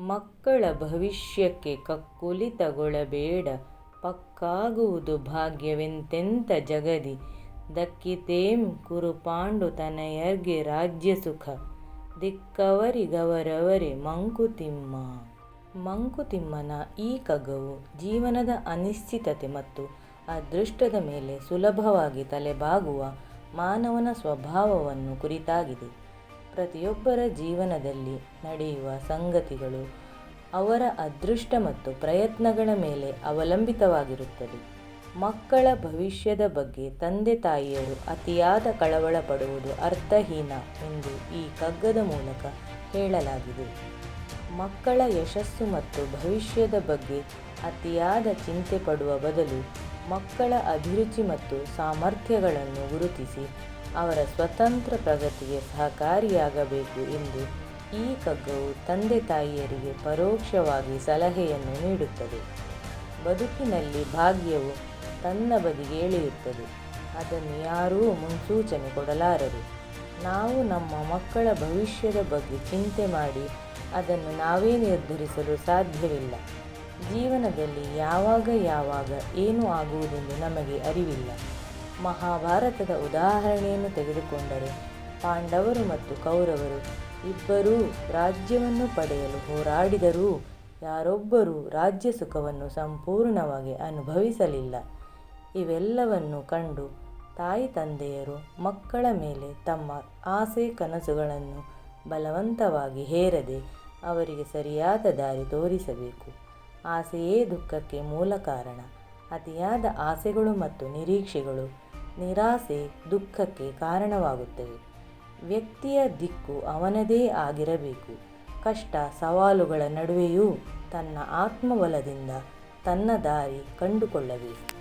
ಮಕ್ಕಳ ಭವಿಷ್ಯಕ್ಕೆ ಕಕ್ಕುಲಿತಗೊಳಬೇಡ ಪಕ್ಕಾಗುವುದು ಭಾಗ್ಯವೆಂತೆಂತ ಜಗದಿ. ದಕ್ಕಿತೇಂ ಕುರುಪಾಂಡು ತನಯರ್ಗೆ ರಾಜ್ಯಸುಖ ದಿಕ್ಕವರಿಗವರವರೇ ಮಂಕುತಿಮ್ಮ. ಮಂಕುತಿಮ್ಮನ ಈ ಕಗವು ಜೀವನದ ಅನಿಶ್ಚಿತತೆ ಮತ್ತು ಅದೃಷ್ಟದ ಮೇಲೆ ಸುಲಭವಾಗಿ ತಲೆಬಾಗುವ ಮಾನವನ ಸ್ವಭಾವವನ್ನು ಕುರಿತಾಗಿದೆ. ಪ್ರತಿಯೊಬ್ಬರ ಜೀವನದಲ್ಲಿ ನಡೆಯುವ ಸಂಗತಿಗಳು ಅವರ ಅದೃಷ್ಟ ಮತ್ತು ಪ್ರಯತ್ನಗಳ ಮೇಲೆ ಅವಲಂಬಿತವಾಗಿರುತ್ತದೆ. ಮಕ್ಕಳ ಭವಿಷ್ಯದ ಬಗ್ಗೆ ತಂದೆ ತಾಯಿಯರು ಅತಿಯಾದ ಕಳವಳ ಪಡುವುದು ಅರ್ಥಹೀನ ಎಂದು ಈ ಕಗ್ಗದ ಮೂಲಕ ಹೇಳಲಾಗಿದೆ. ಮಕ್ಕಳ ಯಶಸ್ಸು ಮತ್ತು ಭವಿಷ್ಯದ ಬಗ್ಗೆ ಅತಿಯಾದ ಚಿಂತೆ ಪಡುವ ಬದಲು ಮಕ್ಕಳ ಅಭಿರುಚಿ ಮತ್ತು ಸಾಮರ್ಥ್ಯಗಳನ್ನು ಗುರುತಿಸಿ ಅವರ ಸ್ವತಂತ್ರ ಪ್ರಗತಿಗೆ ಸಹಕಾರಿಯಾಗಬೇಕು ಎಂದು ಈ ಕಗ್ಗವು ತಂದೆ ತಾಯಿಯರಿಗೆ ಪರೋಕ್ಷವಾಗಿ ಸಲಹೆಯನ್ನು ನೀಡುತ್ತದೆ. ಬದುಕಿನಲ್ಲಿ ಭಾಗ್ಯವು ತನ್ನ ಬದಿಗೆ ಎಳೆಯುತ್ತದೆ. ಅದನ್ನು ಯಾರೂ ಮುನ್ಸೂಚನೆ ಕೊಡಲಾರರು. ನಾವು ನಮ್ಮ ಮಕ್ಕಳ ಭವಿಷ್ಯದ ಬಗ್ಗೆ ಚಿಂತೆ ಮಾಡಿ ಅದನ್ನು ನಾವೇ ನಿರ್ಧರಿಸಲು ಸಾಧ್ಯವಿಲ್ಲ. ಜೀವನದಲ್ಲಿ ಯಾವಾಗ ಯಾವಾಗ ಏನು ಆಗುವುದೆಂದು ನಮಗೆ ಅರಿವಿಲ್ಲ. ಮಹಾಭಾರತದ ಉದಾಹರಣೆಯನ್ನು ತೆಗೆದುಕೊಂಡರೆ ಪಾಂಡವರು ಮತ್ತು ಕೌರವರು ಇಬ್ಬರೂ ರಾಜ್ಯವನ್ನು ಪಡೆಯಲು ಹೋರಾಡಿದರೂ ಯಾರೊಬ್ಬರೂ ರಾಜ್ಯ ಸುಖವನ್ನು ಸಂಪೂರ್ಣವಾಗಿ ಅನುಭವಿಸಲಿಲ್ಲ. ಇವೆಲ್ಲವನ್ನು ಕಂಡು ತಾಯಿ ತಂದೆಯರು ಮಕ್ಕಳ ಮೇಲೆ ತಮ್ಮ ಆಸೆ ಕನಸುಗಳನ್ನು ಬಲವಂತವಾಗಿ ಹೇರದೆ ಅವರಿಗೆ ಸರಿಯಾದ ದಾರಿ ತೋರಿಸಬೇಕು. ಆಸೆಯೇ ದುಃಖಕ್ಕೆ ಮೂಲ ಕಾರಣ. ಅತಿಯಾದ ಆಸೆಗಳು ಮತ್ತು ನಿರೀಕ್ಷೆಗಳು ನಿರಾಸೆ ದುಃಖಕ್ಕೆ ಕಾರಣವಾಗುತ್ತವೆ ವ್ಯಕ್ತಿಯ ದಿಕ್ಕು ಅವನದೇ ಆಗಿರಬೇಕು. ಕಷ್ಟ ಸವಾಲುಗಳ ನಡುವೆಯೂ ತನ್ನ ಆತ್ಮಬಲದಿಂದ ತನ್ನ ದಾರಿ ಕಂಡುಕೊಳ್ಳಬೇಕು.